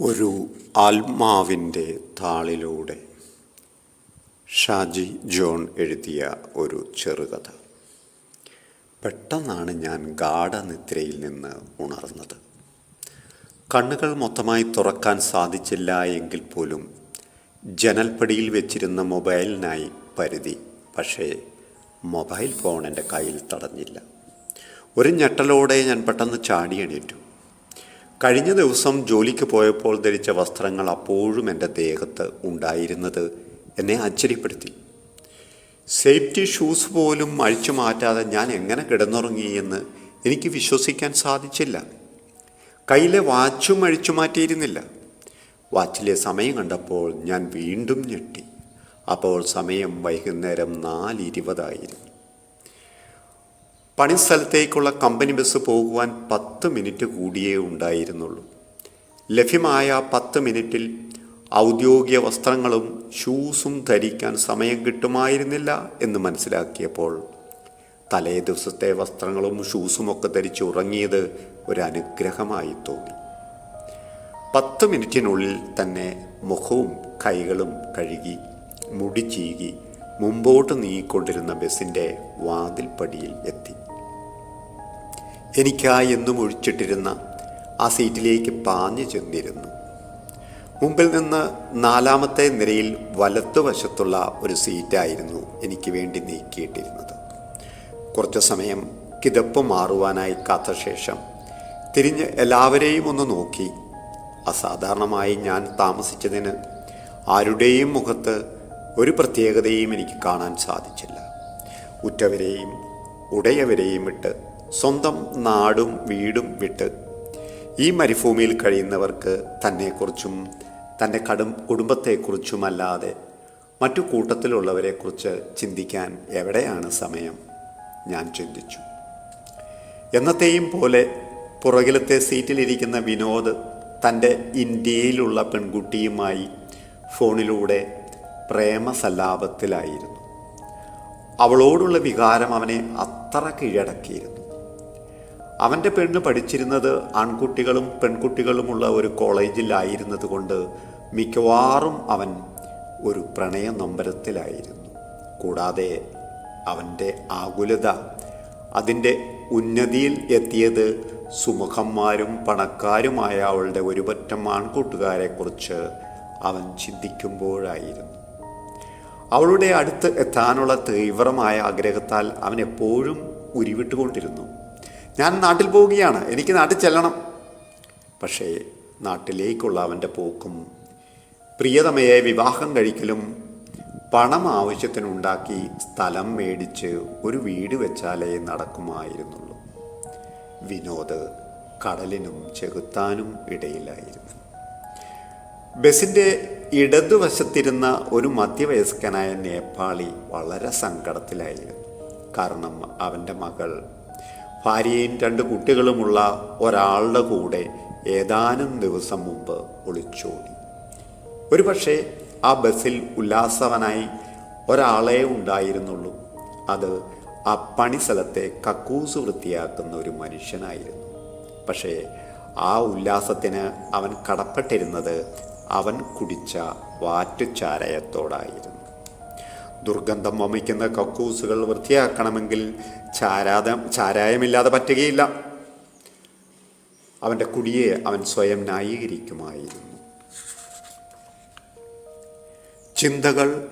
ഒരു ആത്മാവിന്റെ താളിലൂടെ ഷാജി ജോൺ എഴുതിയ ഒരു ചെറുകഥ. പെട്ടെന്നാണ് ഞാൻ ഗാഠനിദ്രയിൽ നിന്ന് ഉണർന്നത്. കണ്ണുകൾ മൊത്തമായി തുറക്കാൻ സാധിച്ചില്ല എങ്കിൽ പോലും ജനൽപ്പടിയിൽ വെച്ചിരുന്ന മൊബൈലിനായി പരിധി പക്ഷേ മൊബൈൽ ഫോൺ എന്റെ കയ്യിൽ തടഞ്ഞില്ല. ഒരു ഞെട്ടലോടെ ഞാൻ പെട്ടെന്ന് ചാടി എണീറ്റു. കഴിഞ്ഞ ദിവസം ജോലിക്ക് പോയപ്പോൾ ധരിച്ച വസ്ത്രങ്ങൾ അപ്പോഴും എന്റെ ദേഹത്ത് ഉണ്ടായിരുന്നത് എന്നെ ആശ്ചര്യപ്പെടുത്തി. സേഫ്റ്റി ഷൂസ് പോലും അഴിച്ചു മാറ്റാതെ ഞാൻ എങ്ങനെ കിടന്നുറങ്ങി എന്ന് എനിക്ക് വിശ്വസിക്കാൻ സാധിച്ചില്ല. കയ്യിലെ വാച്ചും അഴിച്ചു മാറ്റിയിരുന്നില്ല. വാച്ചിലെ സമയം കണ്ടപ്പോൾ ഞാൻ വീണ്ടും ഞെട്ടി. അപ്പോൾ സമയം വൈകുന്നേരം നാലിരുപതായിരുന്നു. പണിസ്ഥലത്തേക്കുള്ള കമ്പനി ബസ് പോകുവാൻ പത്ത് മിനിറ്റ് കൂടിയേ ഉണ്ടായിരുന്നുള്ളൂ. ലഭ്യമായ പത്ത് മിനിറ്റിൽ ഔദ്യോഗിക വസ്ത്രങ്ങളും ഷൂസും ധരിക്കാൻ സമയം കിട്ടുമായിരുന്നില്ല എന്ന് മനസ്സിലാക്കിയപ്പോൾ തലേ ദിവസത്തെ വസ്ത്രങ്ങളും ഷൂസും ഒക്കെ ധരിച്ച് ഉറങ്ങിയത് ഒരു അനുഗ്രഹമായി തോന്നി. പത്ത് മിനിറ്റിനുള്ളിൽ തന്നെ മുഖവും കൈകളും കഴുകി മുടി ചീകി മുമ്പോട്ട് നീങ്ങിക്കൊണ്ടിരുന്ന ബസ്സിന്റെ വാതിൽപ്പടിയിൽ എത്തി. എനിക്കായി എന്നും ഒഴിച്ചിട്ടിരുന്ന ആ സീറ്റിലേക്ക് പാഞ്ഞു ചെന്നിരുന്നു. മുമ്പിൽ നിന്ന് നാലാമത്തെ നിരയിൽ വലത്തുവശത്തുള്ള ഒരു സീറ്റായിരുന്നു എനിക്ക് വേണ്ടി നീക്കിയിട്ടിരുന്നത്. കുറച്ചു സമയം കിതപ്പ് മാറുവാനായി കാത്ത ശേഷം തിരിഞ്ഞ് എല്ലാവരെയും ഒന്ന് നോക്കി. അസാധാരണമായി ഞാൻ താമസിച്ചതിന് ആരുടെയും മുഖത്ത് ഒരു പ്രത്യേകതയും എനിക്ക് കാണാൻ സാധിച്ചില്ല. ഉറ്റവരെയും ഉടയവരെയും വിട്ട് സ്വന്തം നാടും വീടും വിട്ട് ഈ മരുഭൂമിയിൽ കഴിയുന്നവർക്ക് തന്നെക്കുറിച്ചും തന്റെ കടും കുടുംബത്തെക്കുറിച്ചുമല്ലാതെ മറ്റു കൂട്ടത്തിലുള്ളവരെക്കുറിച്ച് ചിന്തിക്കാൻ എവിടെയാണ് സമയം? ഞാൻ ചിന്തിച്ചു. എന്നത്തെയും പോലെ പുറകിലത്തെ സീറ്റിലിരിക്കുന്ന വിനോദ് തന്റെ ഇന്ത്യയിലുള്ള പെൺകുട്ടിയുമായി ഫോണിലൂടെ പ്രേമസല്ലാപത്തിലായിരുന്നു. അവളോടുള്ള വികാരം അവനെ അത്ര കീഴടക്കിയിരുന്നു. അവന്റെ പെണ്ണ് പഠിച്ചിരുന്നത് ആൺകുട്ടികളും പെൺകുട്ടികളുമുള്ള ഒരു കോളേജിലായിരുന്നത് കൊണ്ട് മിക്കവാറും അവൻ ഒരു പ്രണയ നൊമ്പരത്തിലായിരുന്നു കൂടാതെ അവന്റെ ആകുലത അതിന്റെ ഉന്നതിയിൽ എത്തിയത് സുമുഖന്മാരും പണക്കാരുമായ അവളുടെ ഒരുപറ്റം ആൺകൂട്ടുകാരെക്കുറിച്ച് അവൻ ചിന്തിക്കുമ്പോഴായിരുന്നു. അവളുടെ അടുത്ത് എത്താനുള്ള തീവ്രമായ ആഗ്രഹത്താൽ അവൻ എപ്പോഴും ഉരുവിട്ടുകൊണ്ടിരുന്നു. ഞാൻ നാട്ടിൽ പോവുകയാണ്. എനിക്ക് നാട്ടിൽ ചെല്ലണം. പക്ഷേ നാട്ടിലേക്കുള്ള അവന്റെ പോക്കും പ്രിയതമയെ വിവാഹം കഴിക്കലും പണം ആവശ്യത്തിനുണ്ടാക്കി സ്ഥലം മേടിച്ച് ഒരു വീട് വെച്ചാലേ നടക്കുമായിരുന്നുള്ളൂ. വിനോദ് കടലിനും ചെകുത്താനും ഇടയിലായിരുന്നു. ബസിന്റെ ഇടതുവശത്തിരുന്ന ഒരു മധ്യവയസ്കനായ നേപ്പാളി വളരെ സങ്കടത്തിലായിരുന്നു. കാരണം അവന്റെ മകൾ ഭാര്യയും രണ്ട് കുട്ടികളുമുള്ള ഒരാളുടെ കൂടെ ഏതാനും ദിവസം മുമ്പ് ഒളിച്ചോടി. ഒരുപക്ഷെ ആ ബസ്സിൽ ഉല്ലാസവനായി ഒരാളെ ഉണ്ടായിരുന്നുള്ളൂ. അത് ആ പണിസ്ഥലത്തെ കക്കൂസ് വൃത്തിയാക്കുന്ന ഒരു മനുഷ്യനായിരുന്നു. പക്ഷേ ആ ഉല്ലാസത്തിന് അവൻ കടപ്പെട്ടിരുന്നത് അവൻ കുടിച്ച വാറ്റുചാരയത്തോടായിരുന്നു. ദുർഗന്ധം വമിക്കുന്ന കക്കൂസുകൾ വൃത്തിയാക്കണമെങ്കിൽ ചാരാത ചാരായമില്ലാതെ പറ്റുകയില്ല. അവന്റെ കുടിയെ അവൻ സ്വയം ന്യായീകരിക്കുമായിരുന്നു. ചിന്തകൾ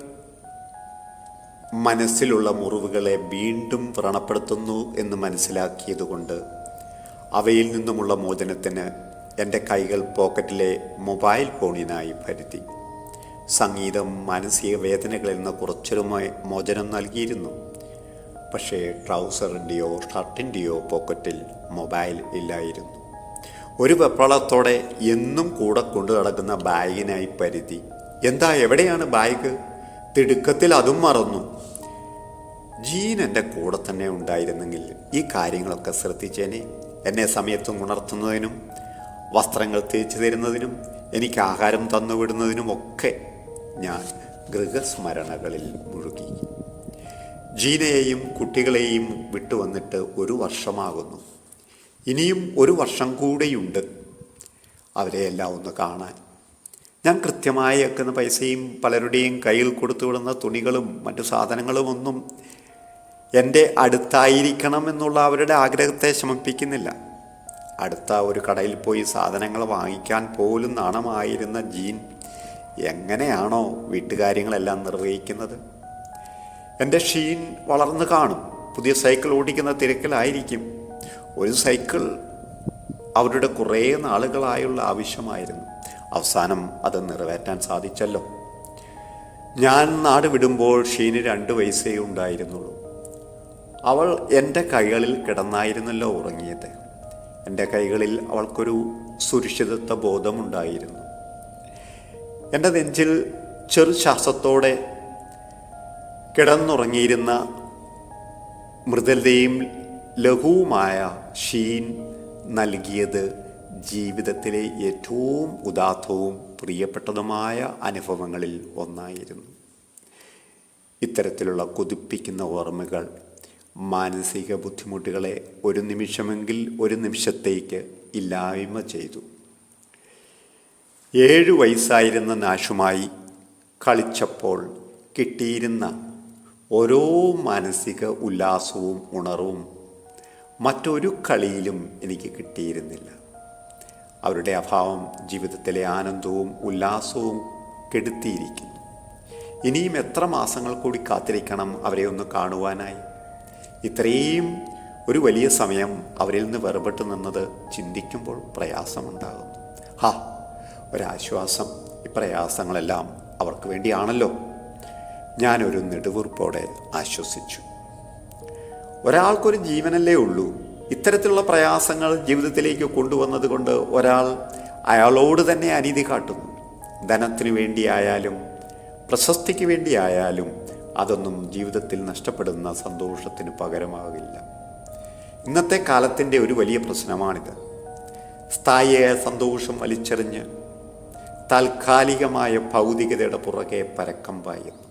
മനസ്സിലുള്ള മുറിവുകളെ വീണ്ടും വ്രണപ്പെടുത്തുന്നു എന്ന് മനസ്സിലാക്കിയതുകൊണ്ട് അവയിൽ നിന്നുമുള്ള മോചനത്തിന് എന്റെ കൈകൾ പോക്കറ്റിലെ മൊബൈൽ ഫോണിനായി പരുത്തി സംഗീതം മാനസിക വേദനകളിൽ നിന്ന് കുറച്ചൊരു മോചനം നൽകിയിരുന്നു. പക്ഷേ ട്രൗസറിന്റെയോ ഷർട്ടിന്റെയോ പോക്കറ്റിൽ മൊബൈൽ ഇല്ലായിരുന്നു. ഒരു വെപ്രളത്തോടെ എന്നും കൂടെ കൊണ്ടു നടക്കുന്ന ബാഗിനായി പരിധി. എന്താ എവിടെയാണ് ബാഗ്? തിടുക്കത്തിൽ അതും മറന്നു. ജീൻ എന്റെ കൂടെ തന്നെ ഉണ്ടായിരുന്നെങ്കിൽ ഈ കാര്യങ്ങളൊക്കെ ശ്രദ്ധിച്ചേനെ. എന്നെ സമയത്തും ഉണർത്തുന്നതിനും വസ്ത്രങ്ങൾ തേച്ചു തരുന്നതിനും എനിക്ക് ആഹാരം തന്നുവിടുന്നതിനുമൊക്കെ ഞാൻ ഗൃഹസ്മരണകളിൽ മുഴുകി. ജീനയെയും കുട്ടികളെയും വിട്ടുവന്നിട്ട് ഒരു വർഷമാകുന്നു. ഇനിയും ഒരു വർഷം കൂടെയുണ്ട് അവരെ എല്ലാം ഒന്ന് കാണാൻ. ഞാൻ കൃത്യമായി വെക്കുന്ന പൈസയും പലരുടെയും കയ്യിൽ കൊടുത്തു വിടുന്ന തുണികളും മറ്റു സാധനങ്ങളും ഒന്നും എന്റെ അടുത്തായിരിക്കണം എന്നുള്ള അവരുടെ ആഗ്രഹത്തെ ശമിപ്പിക്കുന്നില്ല. അടുത്ത ഒരു കടയിൽ പോയി സാധനങ്ങൾ വാങ്ങിക്കാൻ പോലും നാണമായിരുന്ന ജീൻ എങ്ങനെയാണോ വീട്ടുകാര്യങ്ങളെല്ലാം നിർവഹിക്കുന്നത്? എന്റെ ഷീൻ വളർന്നു കാണും. പുതിയ സൈക്കിൾ ഓടിക്കുന്ന തിരക്കിലായിരിക്കും. ഒരു സൈക്കിൾ അവരുടെ കുറേ നാളുകളായുള്ള ആവശ്യമായിരുന്നു. അവസാനം അത് നിറവേറ്റാൻ സാധിച്ചല്ലോ. ഞാൻ നാട് വിടുമ്പോൾ ഷീന് രണ്ട് വയസ്സേ ഉണ്ടായിരുന്നുള്ളൂ. അവൾ എന്റെ കൈകളിൽ കിടന്നായിരുന്നല്ലോ ഉറങ്ങിയത്. എന്റെ കൈകളിൽ അവൾക്കൊരു സുരക്ഷിതത്വ ബോധമുണ്ടായിരുന്നു. എന്റെ നെഞ്ചിൽ ചെറു ശ്വാസത്തോടെ കിടന്നുറങ്ങിയിരുന്ന മൃദുലതയും ലഘുവുമായ ഷീൻ നൽകിയത് ജീവിതത്തിലെ ഏറ്റവും ഉദാത്തവും പ്രിയപ്പെട്ടതുമായ അനുഭവങ്ങളിൽ ഒന്നായിരുന്നു. ഇത്തരത്തിലുള്ള കൊതിപ്പിക്കുന്ന ഓർമ്മകൾ മാനസിക ബുദ്ധിമുട്ടുകളെ ഒരു നിമിഷമെങ്കിൽ ഒരു നിമിഷത്തേക്ക് ഇല്ലായ്മ ചെയ്തു. ഏഴു വയസ്സായിരുന്ന നാശുമായി കളിച്ചപ്പോൾ കിട്ടിയിരുന്ന ഓരോ മാനസിക ഉല്ലാസവും ഉണർവും മറ്റൊരു കളിയിലും എനിക്ക് കിട്ടിയിരുന്നില്ല. അവരുടെ അഭാവം ജീവിതത്തിലെ ആനന്ദവും ഉല്ലാസവും കെടുത്തിയിരിക്കുന്നു. ഇനിയും എത്ര മാസങ്ങൾ കൂടി കാത്തിരിക്കണം അവരെ ഒന്ന് കാണുവാനായി? ഇത്രയും ഒരു വലിയ സമയം അവരിൽ നിന്ന് വേർപെട്ട് നിന്നത് ചിന്തിക്കുമ്പോൾ പ്രയാസമുണ്ടാകുന്നു. ഹാ ഒരാശ്വാസം ഈ പ്രയാസങ്ങളെല്ലാം അവർക്ക് വേണ്ടിയാണല്ലോ. ഞാനൊരു നെടുവീർപ്പോടെ ആശ്വസിച്ചു. ഒരാൾക്കൊരു ജീവനല്ലേ ഉള്ളൂ. ഇത്തരത്തിലുള്ള പ്രയാസങ്ങൾ ജീവിതത്തിലേക്ക് കൊണ്ടുവന്നതുകൊണ്ട് ഒരാൾ അയാളോട് തന്നെ അനീതി കാട്ടുന്നു. ധനത്തിനു വേണ്ടിയായാലും പ്രശസ്തിക്ക് വേണ്ടിയായാലും അതൊന്നും ജീവിതത്തിൽ നഷ്ടപ്പെടുന്ന സന്തോഷത്തിന് പകരമാകില്ല. ഇന്നത്തെ കാലത്തിന്റെ ഒരു വലിയ പ്രശ്നമാണിത്. സ്ഥായിയായ സന്തോഷം വലിച്ചെറിഞ്ഞ് താൽക്കാലികമായ ഭൗതികതയുടെ പുറകെ പരക്കം പായുന്നു.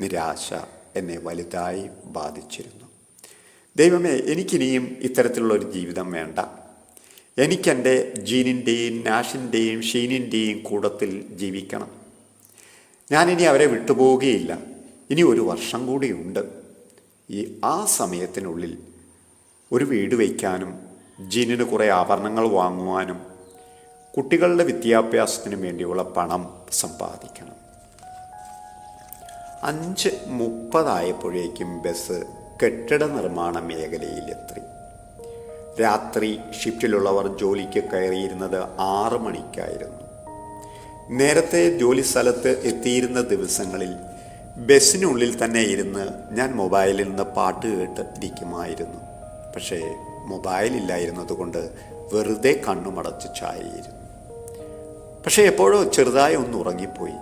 നിരാശ എന്നെ വലുതായി ബാധിച്ചിരുന്നു. ദൈവമേ എനിക്കിനിയും ഇത്തരത്തിലുള്ള ഒരു ജീവിതം വേണ്ട. എനിക്കെന്റെ ജീനിന്റെയും നാഷിന്റെയും ഷീനിന്റെയും കൂടത്തിൽ ജീവിക്കണം. ഞാനിനി അവരെ വിട്ടുപോവുകയില്ല. ഇനി ഒരു വർഷം കൂടിയുണ്ട്. ഈ ആ സമയത്തിനുള്ളിൽ ഒരു വീട് വയ്ക്കാനും ജീനിന് കുറേ ആഭരണങ്ങൾ വാങ്ങുവാനും കുട്ടികളുടെ വിദ്യാഭ്യാസത്തിന് വേണ്ടിയുള്ള പണം സമ്പാദിക്കണം. അഞ്ച് മുപ്പതായപ്പോഴേക്കും ബസ് കെട്ടിട നിർമ്മാണ മേഖലയിലെത്തി. രാത്രി ഷിഫ്റ്റിലുള്ളവർ ജോലിക്ക് കയറിയിരുന്നത് ആറ് മണിക്കായിരുന്നു. നേരത്തെ ജോലി സ്ഥലത്ത് എത്തിയിരുന്ന ദിവസങ്ങളിൽ ബസ്സിനുള്ളിൽ തന്നെ ഇരുന്ന് ഞാൻ മൊബൈലിൽ നിന്ന് പാട്ട് കേട്ട് ഇരിക്കുമായിരുന്നു പക്ഷേ മൊബൈലില്ലായിരുന്നതുകൊണ്ട് വെറുതെ കണ്ണുമടച്ച് ചായയിരുന്നു. പക്ഷേ എപ്പോഴോ ചെറുതായി ഒന്ന് ഉറങ്ങിപ്പോയി.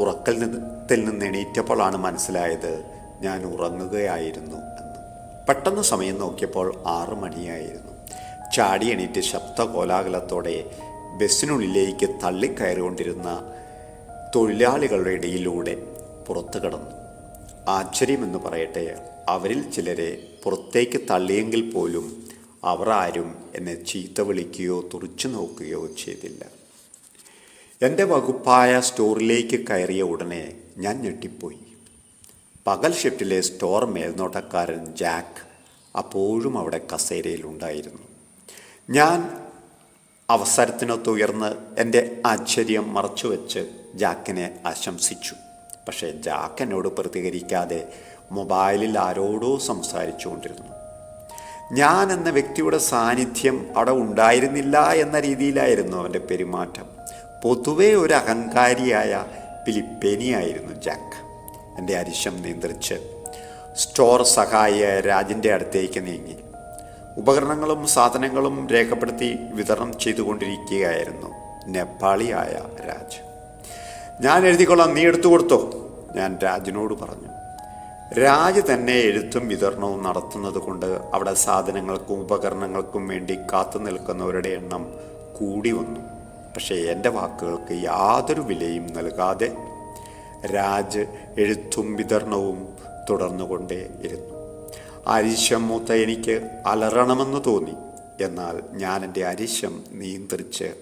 ഉറക്കൽ നിന്നത്തിൽ നിന്ന് എണീറ്റപ്പോഴാണ് മനസ്സിലായത് ഞാൻ ഉറങ്ങുകയായിരുന്നു എന്ന്. പെട്ടെന്ന് സമയം നോക്കിയപ്പോൾ ആറു മണിയായിരുന്നു. ചാടി എണീറ്റ് ശബ്ദ കോലാഹലത്തോടെ ബസ്സിനുള്ളിലേക്ക് തള്ളിക്കയറിക്കൊണ്ടിരുന്ന തൊഴിലാളികളുടെ ഇടയിലൂടെ പുറത്തു കടന്നു. ആശ്ചര്യമെന്ന് പറയട്ടെ അവരിൽ ചിലരെ പുറത്തേക്ക് തള്ളിയെങ്കിൽ പോലും അവർ ആരും എന്നെ ചീത്ത വിളിക്കുകയോ തുറച്ചു നോക്കുകയോ ചെയ്തില്ല. എന്റെ വകുപ്പായ സ്റ്റോറിലേക്ക് കയറിയ ഉടനെ ഞാൻ ഞെട്ടിപ്പോയി. പകൽ ഷിഫ്റ്റിലെ സ്റ്റോർ മേൽനോട്ടക്കാരൻ ജാക്ക് അപ്പോഴും അവിടെ കസേരയിലുണ്ടായിരുന്നു ഞാൻ അവസരത്തിനൊത്തുയർന്ന് എന്റെ ആശ്ചര്യം മറച്ചുവെച്ച് ജാക്കിനെ ആശംസിച്ചു. പക്ഷേ ജാക്ക് എന്നോട് പ്രതികരിക്കാതെ മൊബൈലിൽ ആരോടോ സംസാരിച്ചുകൊണ്ടിരുന്നു. ഞാൻ എന്ന വ്യക്തിയുടെ സാന്നിധ്യം അവിടെ ഉണ്ടായിരുന്നില്ല എന്ന രീതിയിലായിരുന്നു അവന്റെ പെരുമാറ്റം. പൊതുവെ ഒരു അഹങ്കാരിയായ ഫിലിപ്പേനിയായിരുന്നു ജാക്ക്. എന്റെ അരിശം നിയന്ത്രിച്ച് സ്റ്റോർ സഹായിയായ രാജിന്റെ അടുത്തേക്ക് നീങ്ങി. ഉപകരണങ്ങളും സാധനങ്ങളും രേഖപ്പെടുത്തി വിതരണം ചെയ്തുകൊണ്ടിരിക്കുകയായിരുന്നു നേപ്പാളിയായ രാജ്. ഞാൻ എഴുതിക്കൊള്ളാം നീ എടുത്തു കൊടുത്തോ ഞാൻ രാജിനോട് പറഞ്ഞു. രാജ് തന്നെ എഴുത്തും വിതരണവും നടത്തുന്നത് കൊണ്ട് അവിടെ സാധനങ്ങൾക്കും ഉപകരണങ്ങൾക്കും വേണ്ടി കാത്തു നിൽക്കുന്നവരുടെ എണ്ണം കൂടി വന്നു. പക്ഷേ എന്റെ വാക്കുകൾക്ക് യാതൊരു വിലയും നൽകാതെ രാജ് എഴുത്തും വിതരണവും തുടർന്നുകൊണ്ടേ ഇരുന്നു. അരിശം മൂത്ത എനിക്ക് അലറണമെന്ന് തോന്നി. എന്നാൽ ഞാൻ എന്റെ അരിശം നിയന്ത്രിച്ച്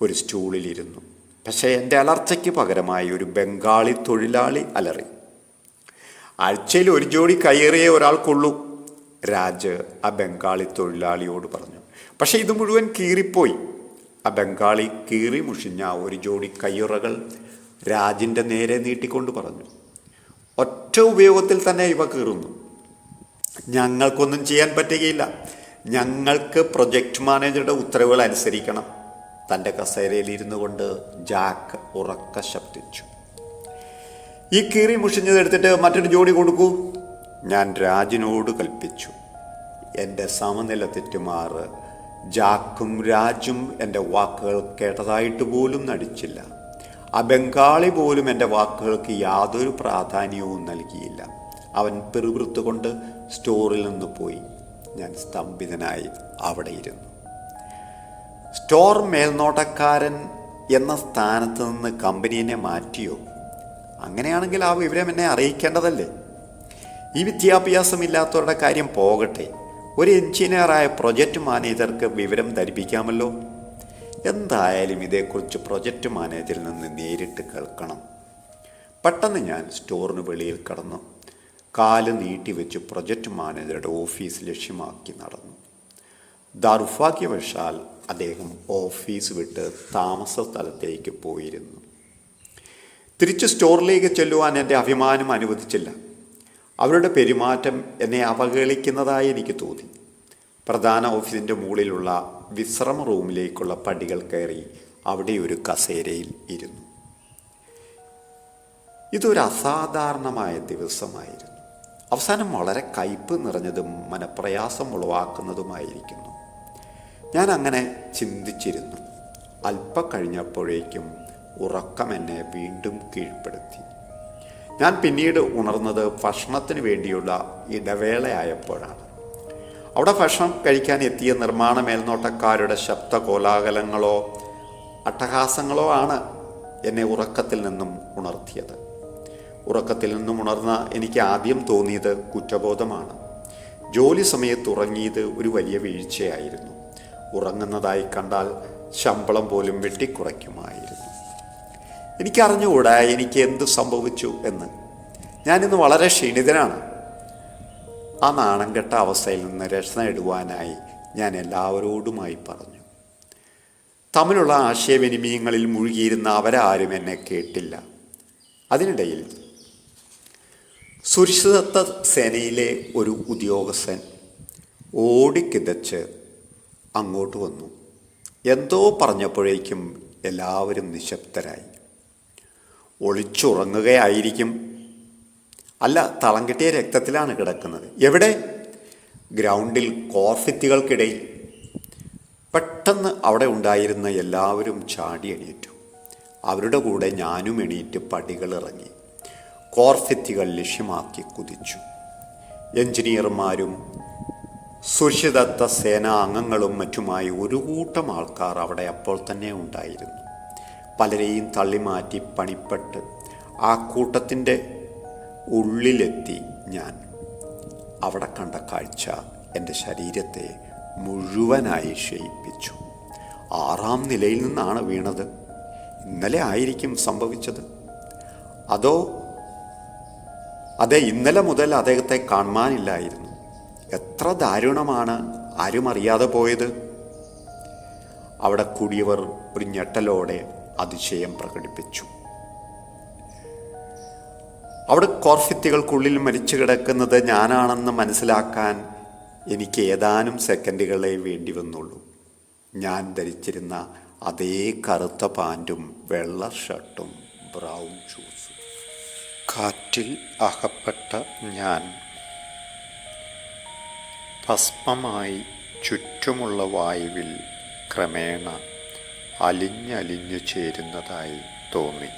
ഒരു സ്റ്റൂളിലിരുന്നു പക്ഷേ എന്റെ അലർച്ചയ്ക്ക് പകരമായി ഒരു ബംഗാളി തൊഴിലാളി അലറി. ആഴ്ചയിൽ ഒരു ജോഡി കയറിയേ ഒരാൾക്കുള്ളൂ രാജ് ആ ബംഗാളി തൊഴിലാളിയോട് പറഞ്ഞു. പക്ഷേ ഇത് മുഴുവൻ കീറിപ്പോയി. ആ ബംഗാളി കീറി മുഷിഞ്ഞ ഒരു ജോഡി കയ്യുറകൾ രാജിന്റെ നേരെ നീട്ടിക്കൊണ്ട് പറഞ്ഞു ഒറ്റ ഉപയോഗത്തിൽ തന്നെ ഇവ കീറുന്നു. ഞങ്ങൾക്കൊന്നും ചെയ്യാൻ പറ്റുകയില്ല. ഞങ്ങൾക്ക് പ്രൊജക്റ്റ് മാനേജറുടെ ഉത്തരവുകൾ അനുസരിക്കണം. തന്റെ കസേരയിൽ ഇരുന്നു കൊണ്ട് ജാക്ക് ഉറക്ക ശബ്ദിച്ചു. ഈ കീറി മുഷിഞ്ഞതെടുത്തിട്ട് മറ്റൊരു ജോഡി കൊടുക്കൂ. ഞാൻ രാജിനോട് കൽപ്പിച്ചു. എന്റെ സമനില തെറ്റുമാറ് ജാക്കും രാജും എന്റെ വാക്കുകൾ കേട്ടതായിട്ട് പോലും നടിച്ചില്ല. ആ ബംഗാളി പോലും എന്റെ വാക്കുകൾക്ക് യാതൊരു പ്രാധാന്യവും നൽകിയില്ല. അവൻ പെറുപിറുത്തുകൊണ്ട് സ്റ്റോറിൽ നിന്ന് പോയി. ഞാൻ സ്തംഭിതനായി അവിടെ ഇരുന്നു. സ്റ്റോർ മേൽനോട്ടക്കാരൻ എന്ന സ്ഥാനത്ത് നിന്ന് കമ്പനീനെ മാറ്റിയോ? അങ്ങനെയാണെങ്കിൽ ആ വിവരം എന്നെ അറിയിക്കേണ്ടതല്ലേ? ഈ വിദ്യാഭ്യാസമില്ലാത്തവരുടെ കാര്യം പോകട്ടെ. ഒരു എഞ്ചിനീയറായ പ്രൊജക്റ്റ് മാനേജർക്ക് വിവരം ധരിപ്പിക്കാമല്ലോ. എന്തായാലും ഇതേക്കുറിച്ച് പ്രൊജക്റ്റ് മാനേജറിൽ നിന്ന് നേരിട്ട് കേൾക്കണം. പെട്ടെന്ന് ഞാൻ സ്റ്റോറിന് വെളിയിൽ കടന്നു. കാൽ നീട്ടിവെച്ച് പ്രൊജക്റ്റ് മാനേജറുടെ ഓഫീസ് ലക്ഷ്യമാക്കി നടന്നു. ദൗർഭാഗ്യവശാൽ അദ്ദേഹം ഓഫീസ് വിട്ട് താമസ സ്ഥലത്തേക്ക് പോയിരുന്നു. തിരിച്ച് സ്റ്റോറിലേക്ക് ചെല്ലുവാൻ എന്റെ അഭിമാനം അനുവദിച്ചില്ല. അവരുടെ പെരുമാറ്റം എന്നെ അവഹേളിക്കുന്നതായി എനിക്ക് തോന്നി. പ്രധാന ഓഫീസിന്റെ മുകളിലുള്ള വിശ്രമ റൂമിലേക്കുള്ള പടികൾ കയറി അവിടെ ഒരു കസേരയിൽ ഇരുന്നു. ഇതൊരു അസാധാരണമായ ദിവസമായിരുന്നു. അവസാനം വളരെ കയ്പ് നിറഞ്ഞതും മനപ്രയാസം ഉളവാക്കുന്നതുമായിരിക്കുന്നു. ഞാൻ അങ്ങനെ ചിന്തിച്ചിരുന്നു. അല്പം കഴിഞ്ഞപ്പോഴേക്കും ഉറക്കം എന്നെ വീണ്ടും കീഴ്പ്പെടുത്തി. ഞാൻ പിന്നീട് ഉണർന്നത് ഭക്ഷണത്തിന് വേണ്ടിയുള്ള ഇടവേളയായപ്പോഴാണ്. അവിടെ ഭക്ഷണം കഴിക്കാൻ എത്തിയ നിർമ്മാണ മേൽനോട്ടക്കാരുടെ ശബ്ദ കോലാഹലങ്ങളോ അട്ടഹാസങ്ങളോ ആണ് എന്നെ ഉറക്കത്തിൽ നിന്നും ഉണർത്തിയത്. ഉറക്കത്തിൽ നിന്നും ഉണർന്ന എനിക്ക് ആദ്യം തോന്നിയത് കുറ്റബോധമാണ്. ജോലി സമയത്ത് ഉറങ്ങിയത് ഒരു വലിയ വീഴ്ചയായിരുന്നു. ഉറങ്ങുന്നതായി കണ്ടാൽ ശമ്പളം പോലും വെട്ടിക്കുറയ്ക്കുമായിരുന്നു. എനിക്കറിഞ്ഞുകൂടാ എനിക്ക് എന്ത് സംഭവിച്ചു എന്ന്. ഞാനിന്ന് വളരെ ക്ഷീണിതനാണ്. ആ നാണം കെട്ട അവസ്ഥയിൽ നിന്ന് രക്ഷ നേടുവാനായി ഞാൻ എല്ലാവരോടുമായി പറഞ്ഞു. തമ്മിലുള്ള ആശയവിനിമയങ്ങളിൽ മുഴുകിയിരുന്ന അവരാരും എന്നെ കേട്ടില്ല. അതിനിടയിൽ സുരക്ഷിതത്വ സേനയിലെ ഒരു ഉദ്യോഗസ്ഥൻ ഓടിക്കിതച്ച് അങ്ങോട്ട് വന്നു. എന്തോ പറഞ്ഞപ്പോഴേക്കും എല്ലാവരും നിശബ്ദരായി. ഒളിച്ചുറങ്ങുകയായിരിക്കും. അല്ല തളം കിട്ടിയ രക്തത്തിലാണ് കിടക്കുന്നത്. എവിടെ? ഗ്രൗണ്ടിൽ കോർഫിത്തികൾക്കിടയിൽ പെട്ടെന്ന് അവിടെ ഉണ്ടായിരുന്ന എല്ലാവരും ചാടി എണീറ്റു. അവരുടെ കൂടെ ഞാനും എണീറ്റ് പടികൾ ഇറങ്ങി. കോർഫിത്തികൾ ലക്ഷ്യമാക്കി കുതിച്ചു. എഞ്ചിനീയർമാരും സുരക്ഷിതത്വ സേനാ അംഗങ്ങളും മറ്റുമായി ഒരു കൂട്ടം ആൾക്കാർ അവിടെ അപ്പോൾ തന്നെ ഉണ്ടായിരുന്നു. പലരെയും തള്ളിമാറ്റി പണിപ്പെട്ട് ആ കൂട്ടത്തിന്റെ ഉള്ളിലെത്തി ഞാൻ. അവിടെ കണ്ട കാഴ്ച എന്റെ ശരീരത്തെ മുഴുവനായി ക്ഷയിപ്പിച്ചു. ആറാം നിലയിൽ നിന്നാണ് വീണത്. ഇന്നലെ ആയിരിക്കും സംഭവിച്ചത്. അതോ അതെ ഇന്നലെ മുതൽ അദ്ദേഹത്തെ കാണുവാനില്ലായിരുന്നു. എത്ര ദാരുണമാണ് ആരും അറിയാതെ പോയത്. അവിടെ കൂടിയവർ ഒരു ഞെട്ടലോടെ അതിശയം പ്രകടിപ്പിച്ചു. അവിടെ കോർഫിത്തികൾക്കുള്ളിൽ മരിച്ചു കിടക്കുന്നത് ഞാനാണെന്ന് മനസ്സിലാക്കാൻ എനിക്ക് ഏതാനും സെക്കൻഡുകളെ വേണ്ടി വന്നുള്ളൂ. ഞാൻ ധരിച്ചിരുന്ന അതേ കറുത്ത പാന്റും വെള്ള ഷർട്ടും ബ്രൗൺ ഷൂസും. കാറ്റിൽ അകപ്പെട്ട ഞാൻ ഭസ്മമായി ചുറ്റുമുള്ള വായുവിൽ ക്രമേണ അലിഞ്ഞലിഞ്ഞു ചേരുന്നതായി തോന്നി.